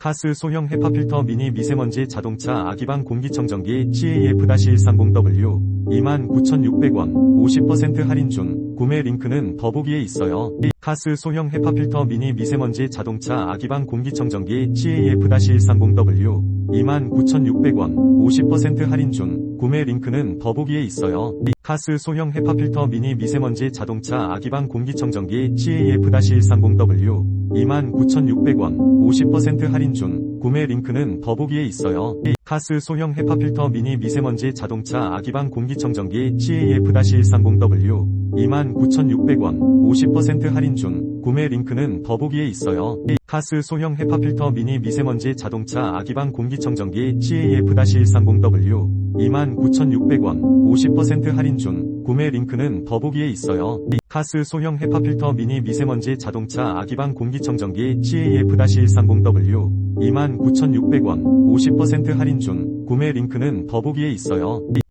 카스 소형 헤파 필터 미니 미세먼지 자동차 아기방 공기청정기 CAF-130W 29,600원 50% 할인 중 구매 링크는 더보기에 있어요. 카스 소형 헤파 필터 미니 미세먼지 자동차 아기방 공기청정기 CAF-130W 29,600원 50% 할인 중 구매 링크는 더보기에 있어요. 카스 소형 헤파 필터 미니 미세먼지 자동차 아기방 공기청정기 CAF-130W 29,600원 50% 할인 중 구매 링크는 더보기에 있어요. 카스 소형 헤파 필터 미니 미세먼지 자동차 아기방 공기청정기 CAF-130W 29,600원 50% 할인 중 구매 링크는 더보기에 있어요. 카스 소형 헤파 필터 미니 미세먼지 자동차 아기방 공기청정기 CAF-130W 29,600원 50% 할인 중 구매 링크는 더보기에 있어요. 카스 소형 헤파 필터 미니 미세먼지 자동차 아기방 공기청정기 CAF-130W 29,600원 50% 할인 중 구매 링크는 더보기에 있어요.